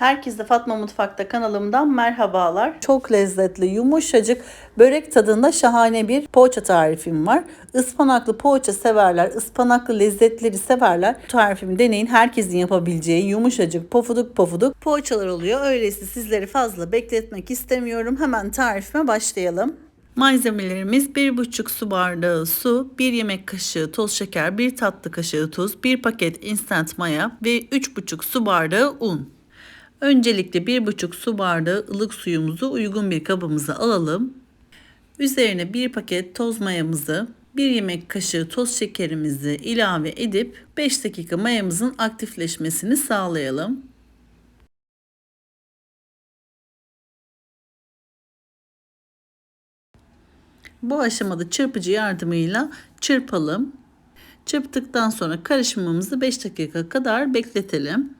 Herkese Fatma Mutfak'ta kanalımdan merhabalar. Çok lezzetli, yumuşacık, börek tadında şahane bir poğaça tarifim var. Ispanaklı poğaça severler, ıspanaklı lezzetleri severler. Bu tarifimi deneyin. Herkesin yapabileceği yumuşacık, pofuduk pofuduk poğaçalar oluyor. Öyleyse sizleri fazla bekletmek istemiyorum. Hemen tarifime başlayalım. Malzemelerimiz 1,5 su bardağı su, 1 yemek kaşığı toz şeker, 1 tatlı kaşığı tuz, 1 paket instant maya ve 3,5 su bardağı un. Öncelikle 1,5 su bardağı ılık suyumuzu uygun bir kabımıza alalım. Üzerine 1 paket toz mayamızı, 1 yemek kaşığı toz şekerimizi ilave edip 5 dakika mayamızın aktifleşmesini sağlayalım. Bu aşamada çırpıcı yardımıyla çırpalım. Çırptıktan sonra karışımımızı 5 dakika kadar bekletelim.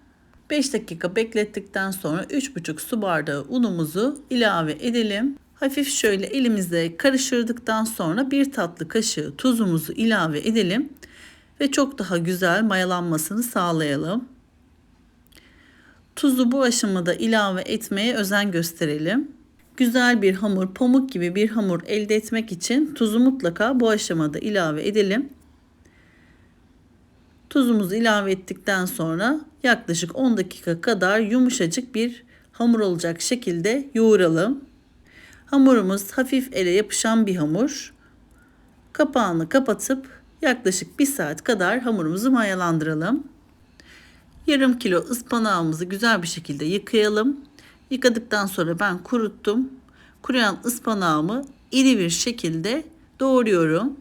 5 dakika beklettikten sonra 3,5 su bardağı unumuzu ilave edelim. Hafif şöyle elimizde karıştırdıktan sonra bir tatlı kaşığı tuzumuzu ilave edelim ve çok daha güzel mayalanmasını sağlayalım. Tuzu bu aşamada ilave etmeye özen gösterelim. Güzel bir hamur, pamuk gibi bir hamur elde etmek için tuzu mutlaka bu aşamada ilave edelim. Tuzumuzu ilave ettikten sonra yaklaşık 10 dakika kadar yumuşacık bir hamur olacak şekilde yoğuralım. Hamurumuz hafif ele yapışan bir hamur. Kapağını kapatıp yaklaşık 1 saat kadar hamurumuzu mayalandıralım. Yarım kilo ıspanağımızı güzel bir şekilde yıkayalım. Yıkadıktan sonra ben kuruttum. Kuruyan ıspanağımı iri bir şekilde doğruyorum.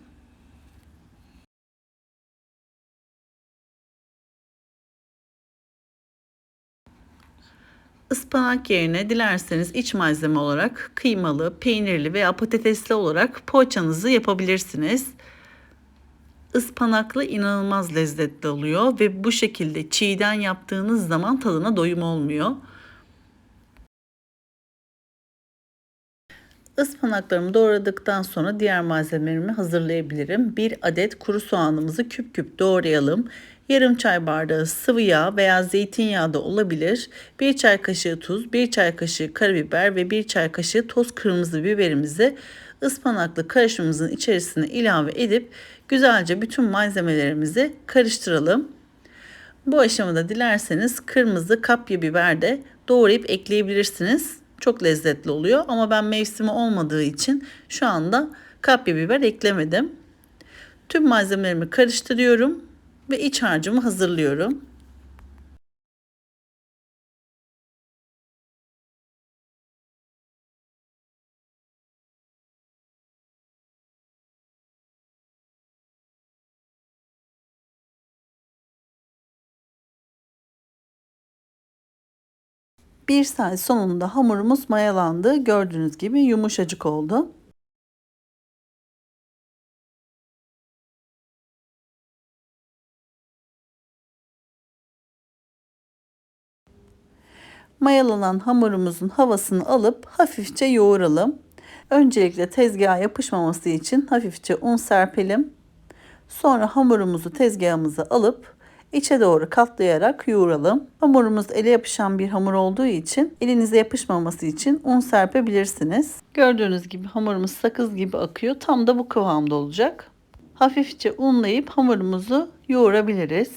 Ispanak yerine dilerseniz iç malzeme olarak kıymalı, peynirli veya patatesli olarak poğaçanızı yapabilirsiniz. Ispanaklı inanılmaz lezzetli oluyor ve bu şekilde çiğden yaptığınız zaman tadına doyum olmuyor. Ispanaklarımı doğradıktan sonra diğer malzemelerimi hazırlayabilirim. Bir adet kuru soğanımızı küp küp doğrayalım. Yarım çay bardağı sıvı yağ veya zeytinyağı da olabilir. Bir çay kaşığı tuz, bir çay kaşığı karabiber ve bir çay kaşığı toz kırmızı biberimizi ıspanaklı karışımımızın içerisine ilave edip güzelce bütün malzemelerimizi karıştıralım. Bu aşamada dilerseniz kırmızı kapya biber de doğrayıp ekleyebilirsiniz. Çok lezzetli oluyor ama ben mevsimi olmadığı için şu anda kapya biber eklemedim. Tüm malzemelerimi karıştırıyorum ve iç harcımı hazırlıyorum. Bir saat sonunda hamurumuz mayalandı. Gördüğünüz gibi yumuşacık oldu. Mayalanan hamurumuzun havasını alıp hafifçe yoğuralım. Öncelikle tezgaha yapışmaması için hafifçe un serpelim. Sonra hamurumuzu tezgahımıza alıp içe doğru katlayarak yoğuralım. Hamurumuz ele yapışan bir hamur olduğu için elinize yapışmaması için un serpebilirsiniz. Gördüğünüz gibi hamurumuz sakız gibi akıyor. Tam da bu kıvamda olacak. Hafifçe unlayıp hamurumuzu yoğurabiliriz.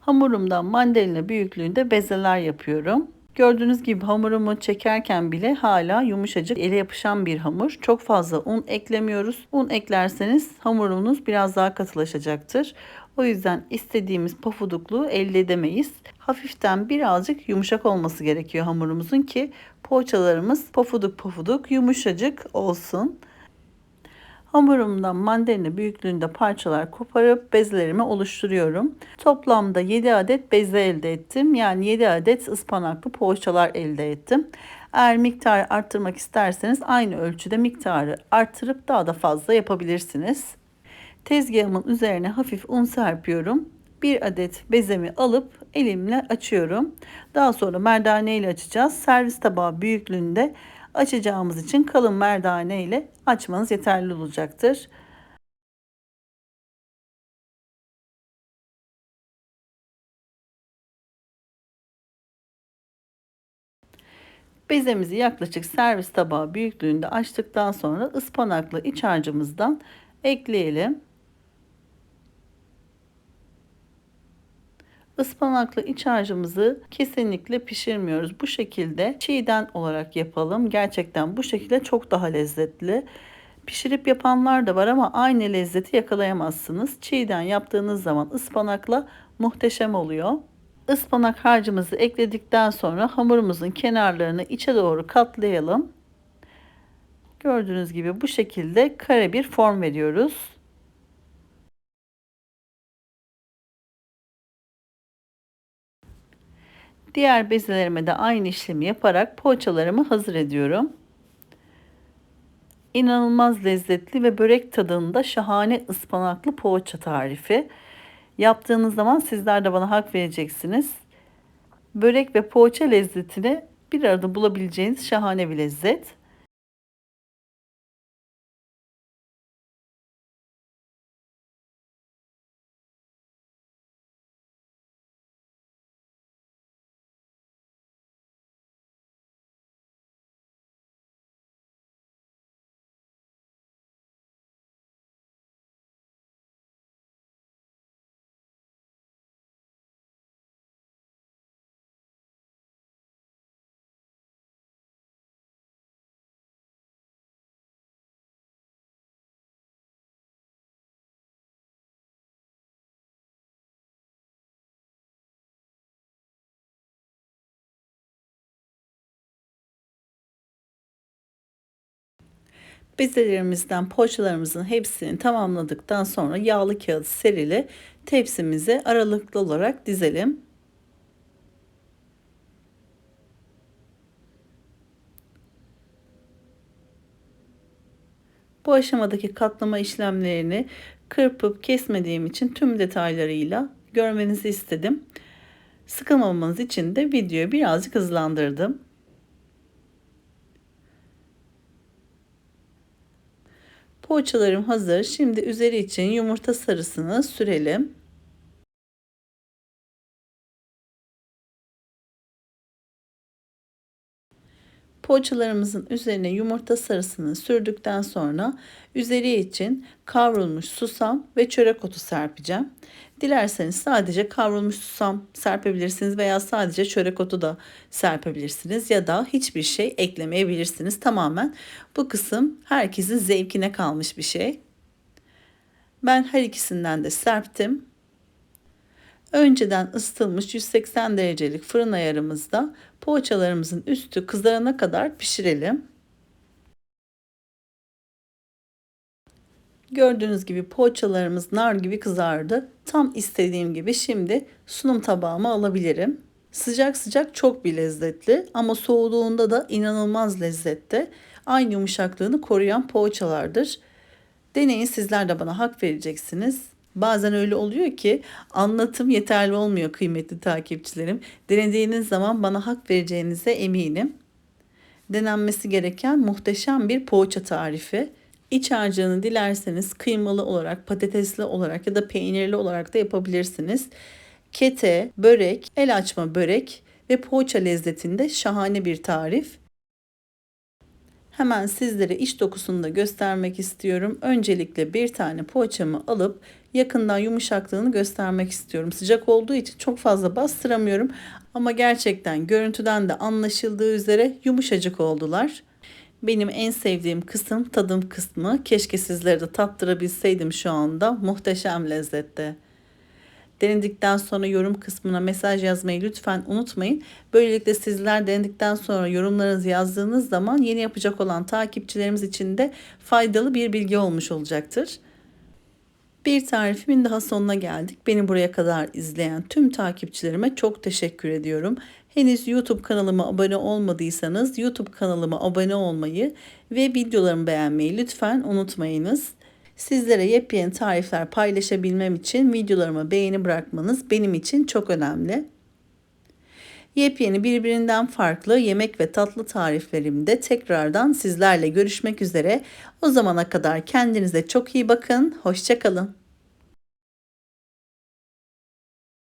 Hamurumdan mandalina büyüklüğünde bezeler yapıyorum. Gördüğünüz gibi hamurumu çekerken bile hala yumuşacık ele yapışan bir hamur. Çok fazla un eklemiyoruz. Un eklerseniz hamurunuz biraz daha katılaşacaktır. O yüzden istediğimiz pofudukluğu elde edemeyiz. Hafiften birazcık yumuşak olması gerekiyor hamurumuzun ki poğaçalarımız pofuduk pofuduk yumuşacık olsun. Hamurumdan mandalina büyüklüğünde parçalar koparıp bezlerimi oluşturuyorum. Toplamda 7 adet beze elde ettim. Yani 7 adet ıspanaklı poğaçalar elde ettim. Eğer miktarı arttırmak isterseniz aynı ölçüde miktarı arttırıp daha da fazla yapabilirsiniz. Tezgahımın üzerine hafif un serpiyorum. Bir adet bezemi alıp elimle açıyorum. Daha sonra merdane ile açacağız. Servis tabağı büyüklüğünde açacağımız için kalın merdane ile açmanız yeterli olacaktır. Bezemizi yaklaşık servis tabağı büyüklüğünde açtıktan sonra ıspanaklı iç harcımızdan ekleyelim. Ispanaklı iç harcımızı kesinlikle pişirmiyoruz. Bu şekilde çiğden olarak yapalım. Gerçekten bu şekilde çok daha lezzetli. Pişirip yapanlar da var ama aynı lezzeti yakalayamazsınız. Çiğden yaptığınız zaman ıspanakla muhteşem oluyor. Ispanak harcımızı ekledikten sonra hamurumuzun kenarlarını içe doğru katlayalım. Gördüğünüz gibi bu şekilde kare bir form veriyoruz. Diğer bezelerime de aynı işlemi yaparak poğaçalarımı hazır ediyorum. İnanılmaz lezzetli ve börek tadında şahane ıspanaklı poğaça tarifi. Yaptığınız zaman sizler de bana hak vereceksiniz. Börek ve poğaça lezzetini bir arada bulabileceğiniz şahane bir lezzet. Bezelerimizden poğaçalarımızın hepsini tamamladıktan sonra yağlı kağıt serili tepsimize aralıklı olarak dizelim. Bu aşamadaki katlama işlemlerini kırpıp kesmediğim için tüm detaylarıyla görmenizi istedim. Sıkılmamanız için de videoyu birazcık hızlandırdım. Poğaçalarım hazır. Şimdi üzeri için yumurta sarısını sürelim. Poğaçalarımızın üzerine yumurta sarısını sürdükten sonra üzeri için kavrulmuş susam ve çörek otu serpeceğim. Dilerseniz sadece kavrulmuş susam serpebilirsiniz veya sadece çörek otu da serpebilirsiniz ya da hiçbir şey eklemeyebilirsiniz. Tamamen bu kısım herkesin zevkine kalmış bir şey. Ben her ikisinden de serptim. Önceden ısıtılmış 180 derecelik fırın ayarımızda poğaçalarımızın üstü kızarana kadar pişirelim. Gördüğünüz gibi poğaçalarımız nar gibi kızardı. Tam istediğim gibi şimdi sunum tabağıma alabilirim. Sıcak sıcak çok bir lezzetli ama soğuduğunda da inanılmaz lezzette. Aynı yumuşaklığını koruyan poğaçalardır. Deneyin sizler de bana hak vereceksiniz. Bazen öyle oluyor ki anlatım yeterli olmuyor kıymetli takipçilerim. Denediğiniz zaman bana hak vereceğinize eminim. Denenmesi gereken muhteşem bir poğaça tarifi. İç harcını dilerseniz kıymalı olarak, patatesli olarak ya da peynirli olarak da yapabilirsiniz. Kete, börek, el açma börek ve poğaça lezzetinde şahane bir tarif. Hemen sizlere iç dokusunu da göstermek istiyorum. Öncelikle bir tane poğaçamı alıp yakından yumuşaklığını göstermek istiyorum. Sıcak olduğu için çok fazla bastıramıyorum ama gerçekten görüntüden de anlaşıldığı üzere yumuşacık oldular. Benim en sevdiğim kısım tadım kısmı. Keşke sizlere de tattırabilseydim şu anda. Muhteşem lezzette. Denedikten sonra yorum kısmına mesaj yazmayı lütfen unutmayın. Böylelikle sizler denedikten sonra yorumlarınızı yazdığınız zaman yeni yapacak olan takipçilerimiz için de faydalı bir bilgi olmuş olacaktır. Bir tarifimin daha sonuna geldik. Beni buraya kadar izleyen tüm takipçilerime çok teşekkür ediyorum. Henüz YouTube kanalıma abone olmadıysanız YouTube kanalıma abone olmayı ve videolarımı beğenmeyi lütfen unutmayınız. Sizlere yepyeni tarifler paylaşabilmem için videolarıma beğeni bırakmanız benim için çok önemli. Yepyeni birbirinden farklı yemek ve tatlı tariflerimde tekrardan sizlerle görüşmek üzere. O zamana kadar kendinize çok iyi bakın. Hoşçakalın.